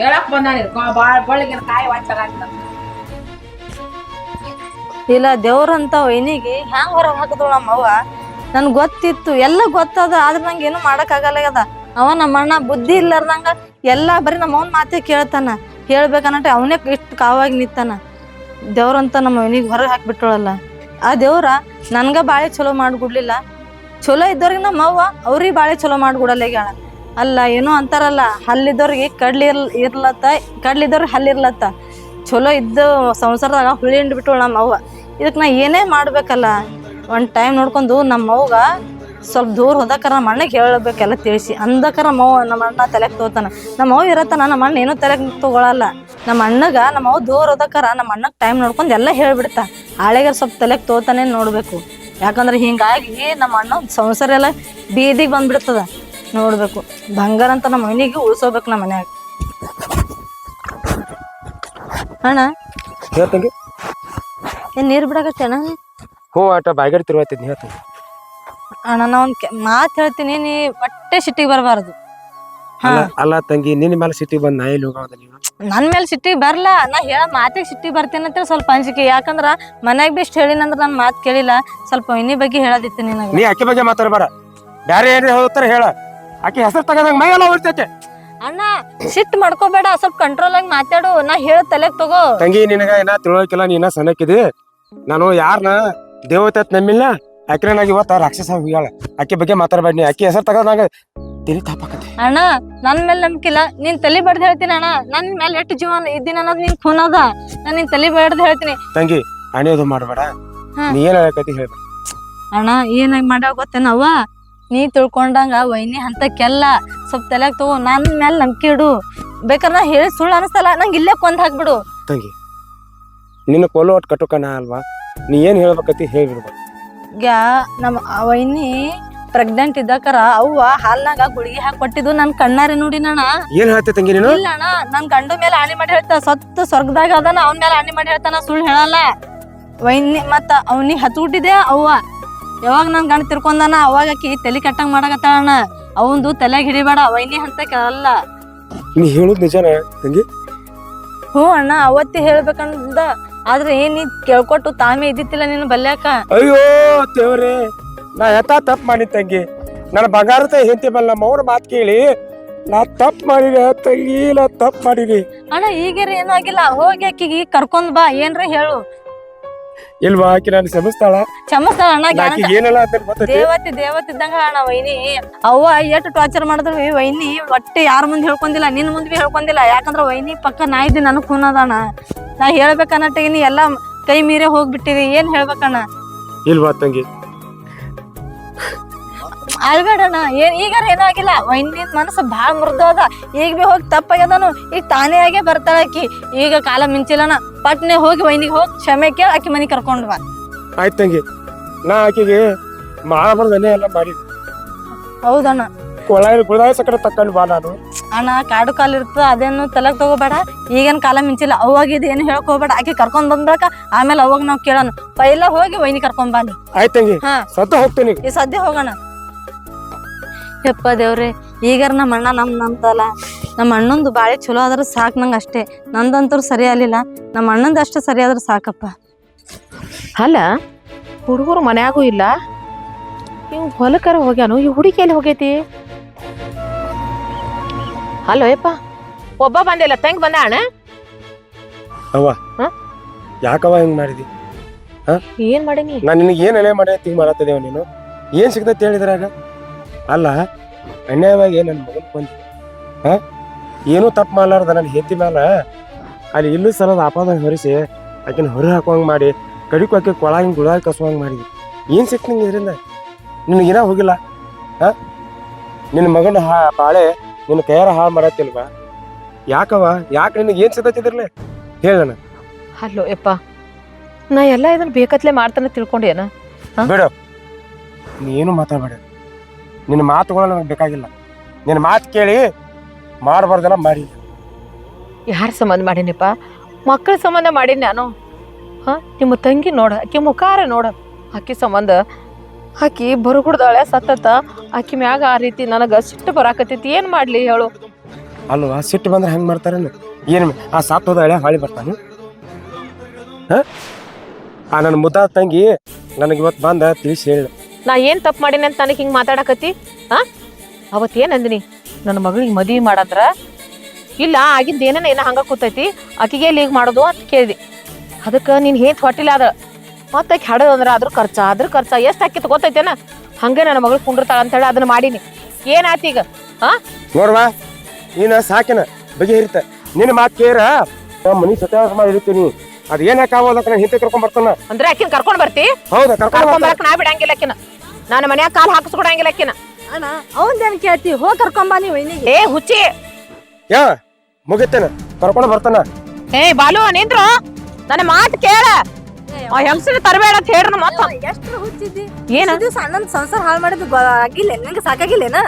ಹೇಳಕ್ ಬಂದಾನ ಬಾಳ ಬಳ್ಳಿಗಿನ ಕಾಯಿ ವಾಚಾಗಿಲ್ಲ ಇಲ್ಲ ದೇವ್ರಂತ ವೈನಿಗೆ ಹ್ಯಾಂಗ ಹೊರಗೆ ಹಾಕಿದ್ಳು ನಮ್ಮ ಅವ್ವ ನನ್ಗೆ ಗೊತ್ತಿತ್ತು, ಎಲ್ಲ ಗೊತ್ತದ, ಆದ್ರೆ ನಂಗೆ ಏನು ಮಾಡಕ್ಕಾಗಲ್ಲ ಅವ ನಮ್ಮ ಅಣ್ಣ ಬುದ್ಧಿ ಇಲ್ಲಾರ್ದಂಗ ಎಲ್ಲ ಬರೀ ನಮ್ಮ ಅವನ ಮಾತೇ ಕೇಳ್ತಾನ. ಹೇಳ್ಬೇಕನ್ನಟ್ಟೆ ಅವನೇ ಇಷ್ಟು ಕಾವಾಗಿ ನಿಂತಾನ. ದೇವ್ರಂತ ನಮ್ಮ ವೈನಿಗೆ ಹೊರಗೆ ಹಾಕಿಬಿಟ್ಟಳಲ್ಲ ಆ ದೇವ್ರ ನನ್ಗ ಬಾಳೆ ಚಲೋ ಮಾಡಿಬಿಡ್ಲಿಲ್ಲ ಚಲೋ ಇದ್ದವ್ರಿಗೆ ನಮ್ಮ ಅವ್ವ ಅವ್ರಿಗೆ ಬಾಳೆ ಚಲೋ ಮಾಡ್ಬಿಡಲ್ಲ ಈಗ. ಅಲ್ಲ, ಏನೋ ಅಂತಾರಲ್ಲ ಹಲ್ಲಿದ್ದವ್ರಿಗೆ ಕಡ್ಲಿ ಇರ್ಲ, ಇರ್ಲತ್ತ ಕಡ್ಲಿದ್ದವ್ರಿಗೆ ಹಲ್ಲಿರ್ಲತ್ತ ಚಲೋ ಇದ್ದು ಸಂಸಾರದಾಗ ಹುಳಿ ಹಿಂಡ್ ಬಿಟ್ಟಳು ನಮ್ಮ ಅವ್ವ. ಇದಕ್ಕೆ ನಾ ಏನೇ ಮಾಡ್ಬೇಕಲ್ಲ? ಒಂದು ಟೈಮ್ ನೋಡ್ಕೊಂಡು ನಮ್ಮ ಅವ್ಗ ಸ್ವಲ್ಪ ದೂರ ಹೋದಕ್ಕಾರ ನಮ್ಮ ಅಣ್ಣಗೆ ಹೇಳಬೇಕೆಲ್ಲ ತಿಳಿಸಿ. ಅಂದಕ್ಕಾರ ನಮ್ಮ ನಮ್ಮ ಅಣ್ಣ ತಲೆಗೆ ತೋತಾನ. ನಮ್ಮ ಅವ್ವ ಇರತ್ತಾನ ನಮ್ಮ ಅಣ್ಣ ಏನೂ ತಲೆಗೆ ತೊಗೊಳಲ್ಲ. ನಮ್ಮ ಅಣ್ಣಗ, ನಮ್ಮ ಅವ್ವ ದೂರ ಹೋದಕ್ಕಾರ ನಮ್ಮ ಅಣ್ಣಗೆ ಟೈಮ್ ನೋಡ್ಕೊಂಡು ಎಲ್ಲ ಹೇಳ್ಬಿಡ್ತಾ. ಆಳೆಗಾರ ಸ್ವಲ್ಪ ತಲೆಗೆ ತೋತಾನೆ ನೋಡಬೇಕು. ಯಾಕಂದ್ರೆ ಹಿಂಗಾಗಿ ನಮ್ಮ ಅಣ್ಣ ಸಂಸಾರ ಎಲ್ಲ ಬೀದಿಗೆ ಬಂದ್ಬಿಡ್ತದ. ನೋಡಬೇಕು. ಬಂಗಾರ ಅಂತ ನಮ್ಮ ಮನೆಗೆ ಉಳಿಸೋಬೇಕು ನಮ್ಮ ಮನ್ಯಾಗ. ಅಣ್ಣ? ಹೇಳ್ತಂಗಿ ಏನ್ ನೀರ್ ಅಣ್ಣ ಹ್ಞೂ ಆಟ ಬಾಯ್ಗಡಿ ತಿರುವತ್ತಿದ್ನಿ ಹೇಳ್ತಂಗಿ ಅಣ್ಣ ನಾ ಒಂದ್ ಮಾತು ಹೇಳ್ತೀನಿ ನೀ ಒಟ್ಟೆ ಸಿಟ್ಟಿಗೆ ಬರಬಾರ್ದು. ಹಾ. ಅಲ್ಲ ಅಲ್ಲ ತಂಗಿ ನಿನ್ನ ಮೇಲೆ ಸಿಟ್ಟಿಗೆ ಬಂದ್ ನಾ ಎಲ್ಲಿ ಹೋಗೋದ ನೀವು ನನ್ ಮೇಲೆ ಸಿಟ್ಟಿಗೆ ಬರ್ಲ. ನಾ ಹೇಳ ಮಾತಿಗೆ ಸಿಟ್ಟಿಗೆ ಬರ್ತೀನಿ ಅಂತ ಸ್ವಲ್ಪ ಅಂಜಿಕೆ ಯಾಕಂದ್ರ ಮನ್ಯಾಗ ಬಿ ಇಷ್ಟ ಹೇಳಿನಂದ್ರ ನನ್ ಮಾತು ಕೇಳಿಲ್ಲ. ಸ್ವಲ್ಪ ಇನ್ನಿ ಬಗ್ಗೆ ಹೇಳದಿತ್ತು ನಿನಗ. ನೀ ಆಕೆ ಬಗ್ಗೆ ಮಾತಾಡಬೇಡ. ಬ್ಯಾರೆ ಏನ್ರಿ ಹೇಳ್ತಾರ ಹೇಳ. ಆಕೆ ಹೆಸರು ತಗದಂಗ ಮೈ ಎಲ್ಲ ಉಳಿತೈತೆ ಅಣ್ಣ ಸಿಟ್ ಮಾಡ್ಕೋಬೇಡ ಸ್ವಲ್ಪ ಕಂಟ್ರೋಲ್ ಆಗಿ ಮಾತಾಡು ನಾ ಹೇಳ ತಲೆಗ್ ತಗೋ. ತಂಗಿ ನಿನಗ ಏನ ತಿಳುವಳಿಕಿಲ್ಲ ನೀನ ಸಣ್ಣಕ್ಕಿದಿ. ನಾನು ಯಾರನ್ನ ದೇವತೆ ಅಂತ ನಂಬಿಲ್ಲ ಆಕೆ ನಾಗ ಇವತ್ತ ರಾಕ್ಷಸ ಹೋಗ್ಯಾಳ ಅಕ್ಕಿ ಬಗ್ಗೆ ಮಾತಾಡಬೇಡ ನೀ ಆಕೆ ಹೆಸರು ತಗದಂಗ ತಿಳಿ ತಾಪಕತಿ ಅಣ್ಣ ನನ್ ಮೇಲೆ ನಂಬಿಕಿಲ್ಲ ನೀನ್ ತಲೆ ಬಡ್ದು ಹೇಳ್ತೀನಿ ಅಣ್ಣ. ನನ್ ಮೇಲೆ ಎಷ್ಟು ಜೀವನ ಇದ್ದೀನಿ ಅನ್ನೋದು ನಿನ್ ಖೂನ್ ಅದ. ನಾನ್ ನಿನ್ ತಲೆ ಬಡ್ದು ಹೇಳ್ತೀನಿ. ತಂಗಿ ಅಣಿಯೋದು ಮಾಡಬೇಡ. ನೀ ಏನ್ ಹೇಳಕತಿ ಹೇಳ್ಬೇಡ. ಅಣ್ಣ ಏನಾಗಿ ಮಾಡ್ಯಾವ ಗೊತ್ತೇನವ್ವ? ನೀ ತಿಳ್ಕೊಂಡಂಗ ವೈನಿ ಹಂತಕ್ಕೆಲ್ಲ ಸ್ವಲ್ಪ ತಲೆಗೆ ತಗೋ ನನ್ನ ಮೇಲೆ ನಂಬಿಕೆ ಇಡು. ಬೇಕಾದ್ರೆ ನಾ ಹೇಳಿ ಸುಳ್ಳು ಅನಿಸ್ತಲ್ಲ ನಂಗೆ ಇಲ್ಲೇ ಕೊಂದ್ ಹಾಕ್ಬಿಡು. ತಂಗಿ ನಿನ್ನ ಕೊಲು ಒಟ್ಟು ಕಟ್ಟುಕನ ಅಲ್ವಾ? ನೀ ಏನು ಹೇಳ್ಬೇಕತಿ ಹೇಳ್ಬಿಡ್ಬೇಕು ಗ್ಯಾ ನಮ್ಮ ವೈನಿ ಪ್ರೆಗ್ನೆಂಟ್ ಇದ್ದಕರ ಅವ್ವ ಹಾಲ್ನಾಗ ಗುಳಿಗೆ ಹಾಕಿ ಕೊಟ್ಟಿದ್ದು ನನ್ನ ಕಣ್ಣಾರೆ ನಾನು. ಏನ್ ಹೇಳ್ತಿ ತಂಗಿ ನೀನು? ಇಲ್ಲ ಅಣ್ಣ ನನ್ನ ಗಂಡು ಮೇಲೆ ಆಣಿ ಮಾಡಿ ಹೇಳ್ತಾ ಸತ್ತು ಸ್ವರ್ಗದಾಗ ಅದಾನ ಅವನ ಮೇಲೆ ಆಣಿ ಮಾಡಿ ಹೇಳ್ತಾನ ಸುಳ್ಳು ಹೇಳಲ್ಲ. ವೈನಿ ಮತ್ತ ಹತ್ತು ಹತ್ಬಿಟ್ಟಿದೆ ಅವ್ವ? ಯಾವಾಗ ನನ್ ಗಂಡ ತಿರ್ಕೊಂಡಾನ ಅವಾಗ ಆಕಿ ತಲೆ ಕಟ್ಟಂಗ್ ಮಾಡಕತ್ತಾಳಣ್ಣ ಅವಂದು ತಲೆಗೆ ಹಿಡಿಬೇಡ ವೈನಿ ಅಂತ ಕೇಳಲ್ಲ. ನೀ ಹೇಳುದ್ ನಿಜನ ತಂಗಿ ಹ್ಞೂ ಅಣ್ಣ ಅವತ್ತಿ ಹೇಳ್ಬೇಕಂದ. ಆದ್ರೆ ಏನ್ ನೀ ಕೇಳ್ಕೊಟ್ಟು ತಾಮೇ ಇದ್ದಿತ್ತಿಲ್ಲ ನೀನು ಬಲ್ಯಾಕ? ಅಯ್ಯೋ ದೇವ್ರೆ ನಾ ಎತ್ತ ತಪ್ಪು ಮಾಡಿ ತಂಗಿ. ನನ್ನ ಬಂಗಾರದ ಹೆಂಡತಿ ಬಲ್ಲ ನಮ್ಮ ಅವ್ರ ಮಾತು ಕೇಳಿ ನಾ ತಪ್ಪು ಮಾಡಿದೆ ತಂಗಿ ನಾ ತಪ್ಪು ಮಾಡಿದಿ. ಅಣ್ಣ ಈಗೇರ ಏನೂ ಆಗಿಲ್ಲ ಹೋಗಿ ಆಕಿಗೆ ಕರ್ಕೊಂಡ್ ಬಾ ಏನ್ರ ಹೇಳು. ಇಲ್ವಾ ಆಕಿ ನಾನು ಶ್ರಮಿಸ್ತಾಳ ಚಮಸ್ತಾಳ ಅಣ್ಣ ದೇವತಿ ದೇವತಿ ಏನೆಲ್ಲ ಅಂತ ಗೊತ್ತೈತಿ? ದೇವತೆ ದೇವತೆ ಇದ್ದಂಗ ಅಣ್ಣ ವೈನಿ. ಅವ್ವ ಎಷ್ಟು ಟಾರ್ಚರ್ ಮಾಡಿದ್ರು ಈ ವೈನಿ. ಒಟ್ಟೆ ಯಾರ ಮುಂದೆ ಹೇಳ್ಕೊಂಡಿಲ್ಲ ನಿನ್ ಮುಂದೆ ಬಿ ಹೇಳ್ಕೊಂಡಿಲ್ಲ. ಯಾಕಂದ್ರ ವೈನಿ ಪಕ್ಕ ನಾ ಇದ್ದಿ ನನಗ್ ಖೂನದಣ್ಣ ನಾ ಹೇಳ್ಬೇಕನ್ನಟ್ಟಿಗೆ ಎಲ್ಲಾ ಕೈ ಮೀರೆ ಹೋಗ್ಬಿಟ್ಟಿದಿ. ಏನ್ ಹೇಳ್ಬೇಕಣ್ಣ? ಇಲ್ವಾ ತಂಗಿ? ಅಳ್ಬೇಡಣ್ಣ ಏನ್ ಈಗಾರ ಏನಾಗಿಲ್ಲ. ವೈನಿ ಮನಸ್ಸು ಭಾಳ ಮುರಿದೋದ ಈಗ ಬಿ ಹೋಗಿ ತಪ್ಪಾಗ್ಯದನು. ಈಗ ತಾನೇ ಆಗೇ ಬರ್ತಾಳ ಆಕಿ. ಈಗ ಕಾಲ ಮಿಂಚಿಲ್ಲಣ್ಣ ಪಟ್ನೆ ಹೋಗಿ ವೈನಿಗೆ ಹೋಗಿ ಕ್ಷಮೆ ಕೇಳಿ ಆಕಿ ಮನೆಗೆ ಕರ್ಕೊಂಡ್ ಬಾ. ಆಯ್ತು ತಂಗಿ. ನಾ ಆಕಿಗೆ ಮಾಡಬಾರ್ದನ್ನೇ ಎಲ್ಲ ಮಾಡಿ ಹೌದಣ್ಣ. ಕೊಳಾಯಿ ಗುಳಾಯಿ ಸಕಡೆ ತಕೊಂಡು ಬಾ ನಾನು. ಅಣ್ಣ ಕಾಡು ಕಾಲ ಇರ್ತದ ಅದೇನು ತಲೆಗೆ ತಗೋಬೇಡ. ಈಗೇನ್ ಕಾಲ ಮಿಂಚಿಲ್ಲ. ಅವಾಗ ಇದು ಏನು ಹೇಳ್ಕೋಬೇಡ ಆಕೆ ಕರ್ಕೊಂಡ್ ಬಂದ್ಬೇಕ ಆಮೇಲೆ ಅವಾಗ ನಾವ್ ಕೇಳೋಣ. ಪೈಲ ಹೋಗಿ ವೈನಿ ಕರ್ಕೊಂಡ್ ಬಾ ನೀ. ಆಯ್ತು ತಂಗಿ. ಹಾ. ಸದ್ಯ ಹೋಗ್ತೀನಿ. ಈ ಸದ್ಯ ಹೋಗೋಣ. ಯಪ್ಪ ದೇವ್ರಿ ಈಗಾರ ನಮ್ಮ ಅಣ್ಣ ನಮ್ ನಂತಲ್ಲ ನಮ್ಮ ಅಣ್ಣಂದು ಬಾಳೆ ಚಲೋ ಆದ್ರೆ ಸಾಕು ನಂಗೆ ಅಷ್ಟೇ. ನಂದಂತೂ ಸರಿ ಆಗಲಿಲ್ಲ. ನಮ್ಮ ಅಣ್ಣಂದು ಅಷ್ಟೇ ಸರಿ ಆದ್ರೆ ಸಾಕಪ್ಪ. ಅಲ್ಲ ಹುಡುಗರು ಮನ್ಯಾಗೂ ಇಲ್ಲ. ಇವ್ ಹೊಲಕರ ಹೋಗ್ಯಾನು ಈ ಹುಡುಗಿ ಎಲ್ಲಿ ಹೋಗೈತಿ? ಹಲೋ ಯಪ್ಪ ಒಬ್ಬ ಬಂದಿಲ್ಲ ತಂಗಿ ಬಂದ ಅಣ್ಣ? ಯಾಕವ ಹಿಂಗ್ ಮಾಡಿದಿ? ಏನ್ ಮಾಡೀನಿ? ನಾನು ನಿನಗೆ ಏನ್ ಎಳೆ ಮಾಡಿ ತಿಂಗ್ ಮಾಡತ್ತದೇವ ನೀನು? ಏನ್ ಸಿಗ್ತೈತಿ ಹೇಳಿದ್ರಾಗ? ಅಲ್ಲ ಅನ್ಯಾಯವಾಗಿ ನನ್ನ ಮಗನ್ ಬಂದಿ ಹಾ? ಏನೂ ತಪ್ಪು ಮಾಡಲಾರ್ದ ನನ್ನ ಹೆತ್ತಿ ಮ್ಯಾಲ. ಅಲ್ಲಿ ಇಲ್ಲೂ ಸಲದ ಅಪಾದ ಹೊರಿಸಿ ಆಕಿನ ಹೊರ ಹಾಕುವಂಗೆ ಮಾಡಿ ಕಡಿಕು ಹಾಕಿ ಕೊಳಾಗಿ ಗುಳಾಗಿ ಕಸುವಂಗೆ ಮಾಡಿದ್ವಿ ಏನು ಸಿಕ್ತು ನಿಂಗೆ ಇದರಿಂದ? ನಿನಗೇನ ಹೋಗಿಲ್ಲ ಹಾಂ? ನಿನ್ನ ಮಗನ ಹಾ ಬಾಳೆ ನಿನ್ನ ಕೈಯಾರ ಹಾಳು ಮಾಡತ್ತಿಲ್ವಾ? ಯಾಕವ ಯಾಕೆ ನಿನಗೆ ಏನು ಸಿಗ್ತೈತಿದ್ರಲೆ ಹೇಳ ನಾನು ಹಲೋ ಯಪ್ಪ. ನಾ ಎಲ್ಲ ಇದನ್ನ ಬೇಕತ್ಲೆ ಮಾಡ್ತಾನೆ ತಿಳ್ಕೊಂಡೇನ? ಬೇಡ. ನೀನು ಮಾತಾಡಬೇಡ. ನಿನ್ನ ಮಾತುಗಳು ನನಗೆ ಬೇಕಾಗಿಲ್ಲ. ನಿನ್ನ ಮಾತು ಕೇಳಿ ಮಾಡಬಾರ್ದಲ್ಲ ಮಾಡಿ. ಯಾರ ಸಂಬಂಧ ಮಾಡೀನಿಪ್ಪ ಮಕ್ಕಳ ಸಂಬಂಧ ಮಾಡೀನಿ ನಾನು? ಹಾಂ? ನಿಮ್ಮ ತಂಗಿ ನೋಡ ಆಕೆ ಮುಖಾರ ನೋಡ. ಆಕೆ ಸಂಬಂಧ ಆಕಿ ಬರುಗುಡ್ದಾಳೆ ಸತ್ತತ್ತ ಆಕಿ ಮ್ಯಾಗ ಆ ರೀತಿ ನನಗೆ ಸಿಟ್ಟು ಬರಾಕತ್ತೈತಿ ಏನು ಮಾಡಲಿ ಹೇಳು? ಅಲ್ವಾ? ಸಿಟ್ಟು ಬಂದ್ರೆ ಹೆಂಗೆ ಮಾಡ್ತಾರೆ ಏನು ಆ ಸಾತ್ ಹೋದಾಳೆ ಹಾಳಿ ಬರ್ತಾನೆ ಹಾಂ? ಆ ನನ್ನ ಮುದ್ದಾದ ತಂಗಿ ನನಗೆ ಇವತ್ತು ಬಂದ ತಿಳಿಸಿ ಹೇಳಿ. ನಾ ಏನು ತಪ್ಪು ಮಾಡೀನಿ ಅಂತ ನನಗೆ ಹಿಂಗೆ ಮಾತಾಡಕತ್ತಿ? ಹಾ ಅವತ್ತು ಏನ್ ಅಂದಿನಿ ನನ್ನ ಮಗಳಿಗೆ ಮದುವೆ ಮಾಡಂದ್ರ? ಇಲ್ಲ ಆಗಿದ್ದು ಏನೇನ ಏನ ಹಂಗೆ ಕೂತೈತಿ? ಆಕಿಗೆ ಲೀಗ್ ಮಾಡೋದು ಅಂತ ಕೇಳಿದೆ. ಅದಕ್ಕೆ ನೀನು ಏನು ಹೊಟ್ಟಿಲ್ಲ ಅದ ಮತ್ತೆ ಆಕೆ ಹಡದಂದ್ರೆ ಅದ್ರ ಖರ್ಚ ಅದ್ರ ಖರ್ಚ. ಎಷ್ಟು ಹಾಕಿ ಗೊತ್ತೈತೇನ ಹಂಗೆ ನನ್ನ ಮಗಳು ಕುಂಡಿರ್ತಾಳ ಅಂತೇಳಿ ಅದನ್ನ ಮಾಡೀನಿ. ಏನಾಯ್ತು ಈಗ? ಹಾಂ ನೋಡ್ವಾ, ನೀನು ಸಾಕಿನ ಬಗೆಹರಿತ ನಿನ್ನ ಮಾತು ಕೇರ ಮನಿ ಮನೆ ಮಾಡಿ ಇರ್ತೀನಿ. ಅದು ಏನು ಯಾಕಾಗೋದಕ್ಕೆ ನಾನು ಹಿಂದೆ ಕರ್ಕೊಂಡ್ ಬರ್ತಾನ. ಅಂದ್ರೆ ಆಕಿನ ಕರ್ಕೊಂಡ್ ಬರ್ತಿ? ಹೌದಾ ಕರ್ಕೊಂಡ್ ಕರ್ಕೊಂಡ್ ಬರಕ್ ನಾ ಬಿಡಂಗಿಲ್ಲ ಆಕಿನ. ನಾನು ಮನ್ಯಾಗ ಕಾಲ್ ಹಾಕಿಸ್ಕೊಡಂಗಿಲ್ಲ ಆಕಿನ. ಅಣ್ಣ ಅವಂದೇನ್ ಕೇಳ್ತಿ? ಹೋಗ್ ಕರ್ಕೊಂಡ್ ಬಾ ನೀ ಏ ಹುಚ್ಚಿ. ಯಾ ಮುಗಿತೇನ. ಕರ್ಕೊಂಡು ಬರ್ತಾನ. ಏ ಬಾಲು ನಿಂದ್ರು. ನನ್ನ ಮಾತು ಕೇಳ. ಆ ಹೆಂಗಸಿನ ತರಬೇಡ ಅಂತ ಹೇಳ್ರಿ ಮತ್ತ ಎಷ್ಟು ಹುಚ್ಚಿದ್ದಿ? ಏನ? ಸಣ್ಣ ಅಣ್ಣನ ಸಂಸಾರ ಹಾಳು ಮಾಡಿದ್ದು ಆಗಿಲ್ಲ ನಂಗೆ ಸಾಕಾಗಿಲ್ಲೇನ?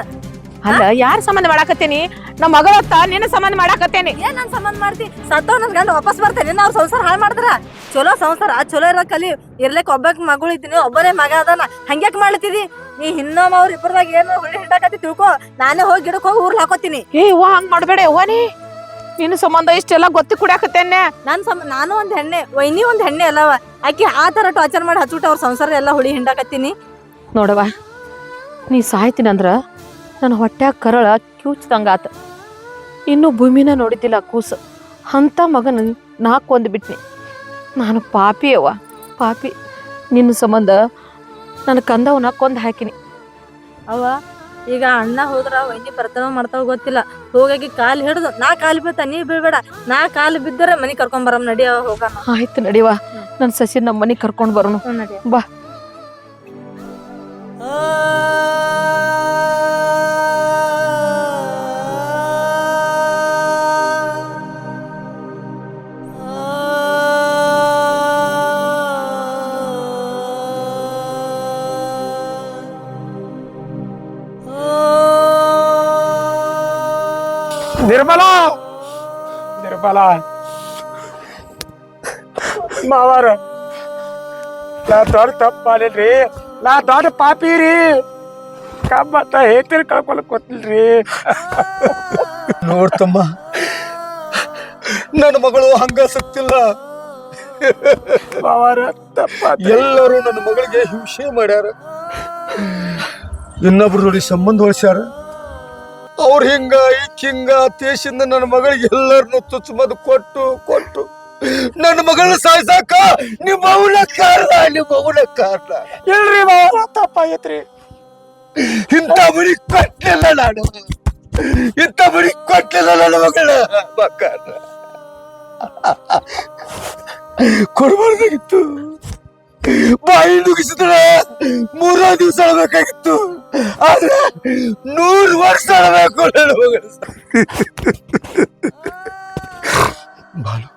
ಅಲ್ಲ ಯಾರ ಸಂಬಂಧ ಮಾಡಾಕತ್ತೇನಿ? ನಮ್ಮ ಮಗಳತ್ತ ನಿನ್ನ ಸಂಬಂಧ ಮಾಡಾಕತ್ತೇನಿ. ಏನ್ ನನ್ ಸಂಬಂಧ ಮಾಡ್ತಿ? ಸತ್ತೋ ನನ್ ಗಂಡ ವಾಪಸ್ ಬರ್ತೇನೆ. ಅವ್ರ ಸಂಸಾರ ಹಾಳು ಮಾಡ್ತಾರ ಚಲೋ ಸಂಸಾರ ಚಲೋ ಇರೋ ಕಲಿ. ಇರ್ಲಿಕ್ ಒಬ್ಬಕ್ ಮಗಳು ಇದ್ದೀನಿ ಒಬ್ಬನೇ ಮಗ ಅದಾನ. ಹಂಗ್ಯಾಕ್ ಮಾಡ್ತಿದಿ ನೀ ಇನ್ನೊಮ್ಮ ಅವ್ರ ಇಬ್ಬರದಾಗ ಏನು ಹುಳಿ ಹಿಂಡಾಕತಿ ತಿಳ್ಕೊ. ನಾನೇ ಹೋಗಿ ಗಿಡಕ್ ಹೋಗಿ ಊರ್ಲ ಹಾಕೋತೀನಿ. ಏ ಅವ್ವ ಹಂಗ್ ಮಾಡ್ಬೇಡ ಅವ್ವ ನೀ. ನಿನ್ನ ಸಂಬಂಧ ಇಷ್ಟೆಲ್ಲ ಗೊತ್ತಿ ಕುಡ್ಯಾಕತ್ತೇನೆ ನನ್ ಸಮ ನಾನು ಒಂದ್ ಹೆಣ್ಣೆ ವೈನಿ ಒಂದ್ ಹೆಣ್ಣೆ ಅಲ್ಲವ. ಆಕಿ ಆ ತರ ಟಾರ್ಚರ್ ಮಾಡಿ ಹಚ್ಬಿಟ್ಟು ಅವ್ರ ಸಂಸಾರ ಎಲ್ಲ ಹುಳಿ ಹಿಂಡಾಕತ್ತೀನಿ. ನೋಡವ ನೀ ಸಾಯ್ತೀನಂದ್ರ ನನ್ನ ಹೊಟ್ಯಾಗ ಕರಳ ಕ್ಯೂಚ್ದಂಗಾತ ಇನ್ನೂ ಭೂಮಿನ ನೋಡಿದ್ದಿಲ್ಲ ಕೂಸು. ಅಂಥ ಮಗನ ನಾ ಕೊಂದು ಬಿಟ್ನಿ. ನಾನು ಪಾಪಿ ಅವ್ವ ಪಾಪಿ. ನಿನ್ನ ಸಂಬಂಧ ನನ್ನ ಕಂದವನ ಕೊಂದು ಹಾಕಿನಿ. ಅವ ಈಗ ಅಣ್ಣ ಹೋದ್ರ ವೈನಿ ಬರ್ತಾವ ಮಾಡ್ತಾವ ಗೊತ್ತಿಲ್ಲ. ಹೋಗಾಗಿ ಕಾಲು ಹಿಡಿದು ನಾ ಕಾಲು ಬೀಳ್ತ ನೀ ಬೀಳ್ಬೇಡ. ನಾ ಕಾಲು ಬಿದ್ದರೆ ಮನಿ ಕರ್ಕೊಂಡ್ ಬರಮ್ ನಡಿ ಅವ ಹೋಗೋಣ ಆಯ್ತು ನಡಿವ ನನ್ನ ಸಸಿ ನಮ್ಮ ಮನೆಗೆ ಕರ್ಕೊಂಡು ಬರೋಣ ಬಾ ನಡಿ. ಬಾ. ನಿರ್ಮಲ ಮಾವಾರ ನಾ ದೊಡ್ಡ ತಪ್ಪು ರೀ ನಾ ದೊಡ್ಡ ಪಾಪಿ ರೀ. ಕಬ್ಬತ್ತ ಹೇಳ್ತೀರಿ ಕಳ್ಕೊಳಕ್ ಗೊತ್ತಿಲ್ರಿ ನೋಡ್ತಮ್ಮ ನನ್ನ ಮಗಳು ಹಂಗ ಸತ್ತಿಲ್ಲ. ಮಾವಾರ ತಪ್ಪ ಎಲ್ಲರೂ ನನ್ನ ಮಗಳಿಗೆ ಹಿಂಸೆ ಮಾಡ್ಯಾರ. ಇನ್ನೊಬ್ರು ನೋಡಿ ಸಂಬಂಧ ಹೊಳ್ಸ್ಯಾರ ಅವ್ರ ಹಿಂಗ ಹಿಂಗ ತೇಸಿಂದ ನನ್ನ ಮಗಳಿಗೆ ಎಲ್ಲರನ್ನು ತುಚ್ಚಮದು ಕೊಟ್ಟು ಕೊಟ್ಟು. ನನ್ನ ಮಗಳನ್ನ ಸಾಯ್ಸಾಕ ನಿಮ್ಮ ಅವನ ಕಾರಣ ನಿಮ್ಮ ಅವನ ಕಾರಣ. ಹೇಳ್ರಿ ತಪ್ಪ ಐತ್ರಿ ಇಂಥ ಬಳಿ ಕೊಟ್ಟಿಲ್ಲ ನಾನು. ಇಂಥ ಬಳಿ ಕೊಟ್ಟಿಲ್ಲ ನನ್ನ ಮಗಳ ಮಕ್ಕಳ ಕೊಡಬಾರ್ದಾಗಿತ್ತು ಬಾಯಿ ನುಗಿಸಿದ್ರೆ ಮೂರ ದಿವಸ ಅಳ್ಬೇಕಾಗಿತ್ತು. ನೂರು ವರ್ಷ ಬಾಲು.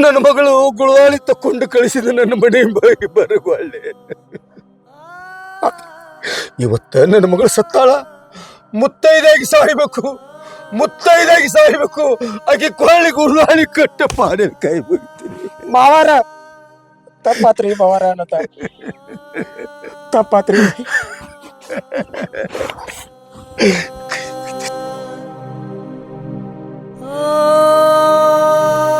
ನನ್ನ ಮಗಳು ಗುಳವಾಳಿ ತಕ್ಕೊಂಡು ಕಳಿಸಿದ ನನ್ನ ಮನೆ ಬಾಯಿ ಬರಗೊಳ್ಳೆ ಇವತ್ತ ನನ್ನ ಮಗಳು ಸತ್ತಾಳ. ಮುತ್ತೈದಾಗಿ ಸಾಯ್ಬೇಕು. ಮುತ್ತೈದಾಗಿ ಸಾಯ್ಬೇಕು. ಆಕೆ ಕೊಳ್ಳಿ ಗುರುವಾಳಿ ಕಟ್ಟ ಪಾಡಿನ ಕೈ ಮುಗಿತೀನಿ. ಮಾವಾರ. ತಪ್ಪಾತ್ರಿ ಮಾವಾರ ಅನ್ನತ ತಪ್ಪಾತ್ರಿ ಮಾವಾರ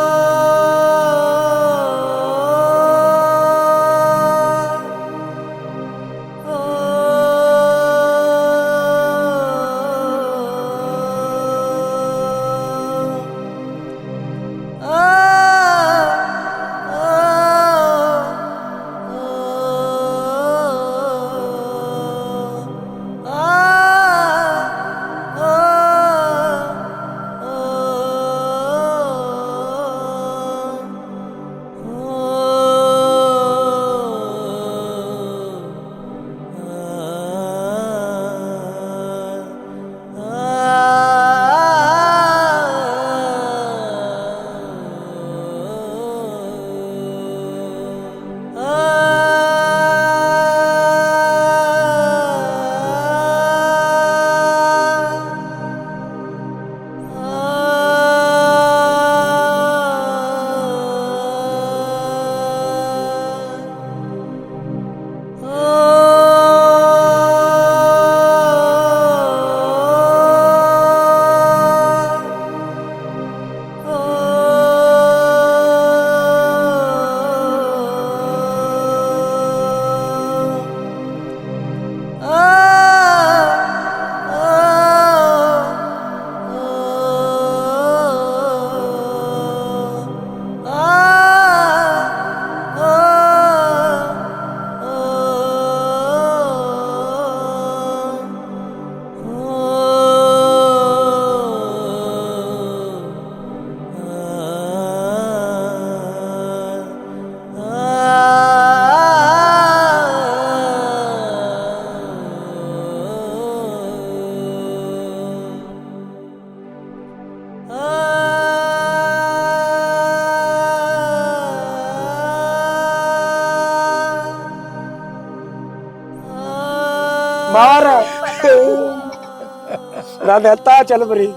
ನಾನು ಎಂತ ಚಲಬರಿ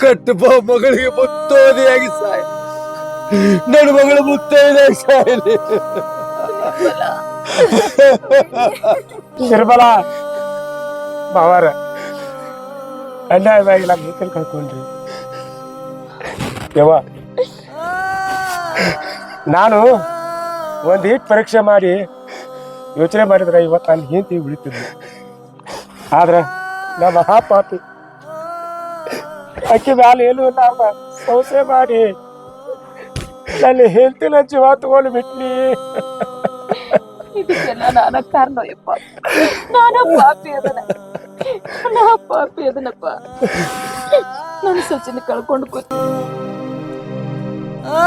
ಕಟ್ಟಪ್ಪ. ಮಗಳಿಗೆ ಮುತ್ತೋದಿಯಾಗಿ ಸಾಯ. ನನ್ನ ಮಗಳು ಮುತ್ತೈದಾಗಿ ಸಾಯಲಿ. ನಿರ್ಮಲ ಬಾವಾರ ಅನ್ಯಾಯವಾಗಿಲ್ಲ ಮೈಕಲ್ ಕಳ್ಕೊಂಡ್ರಿ. ಯವ್ವ ನಾನು ಒಂದು ಹಿಟ್ ಪರೀಕ್ಷೆ ಮಾಡಿ ಯೋಚನೆ ಮಾಡಿದ್ರೆ ಇವತ್ತು ನಾನು ಹೆಂಡತಿ ಉಳಿತಿದ್ದೆ ಆದ್ರೆ ನಮ್ಮ ಮಹಾಪಾಪಿ ಅಕ್ಕಿ ಮ್ಯಾಲ ಏನು ಇಲ್ಲ ಸೌಸೆ ಮಾಡಿ. ನನ್ನ ಹೆಲ್ತಿನ ಜೀವ ತಗೊಂಡು ಬಿಟ್ನಿ. ಇದಕ್ಕೆಲ್ಲ ನಾನ ಕಾರಣ ಯಪ್ಪ. ನಾನ ಪಾಪಿ ಅದನ. ನಾ ಪಾಪಿ ಅದನಪ್ಪ. ನಾನು ಸಚಿನ ಕಳ್ಕೊಂಡು ಕೂತ್ ಆ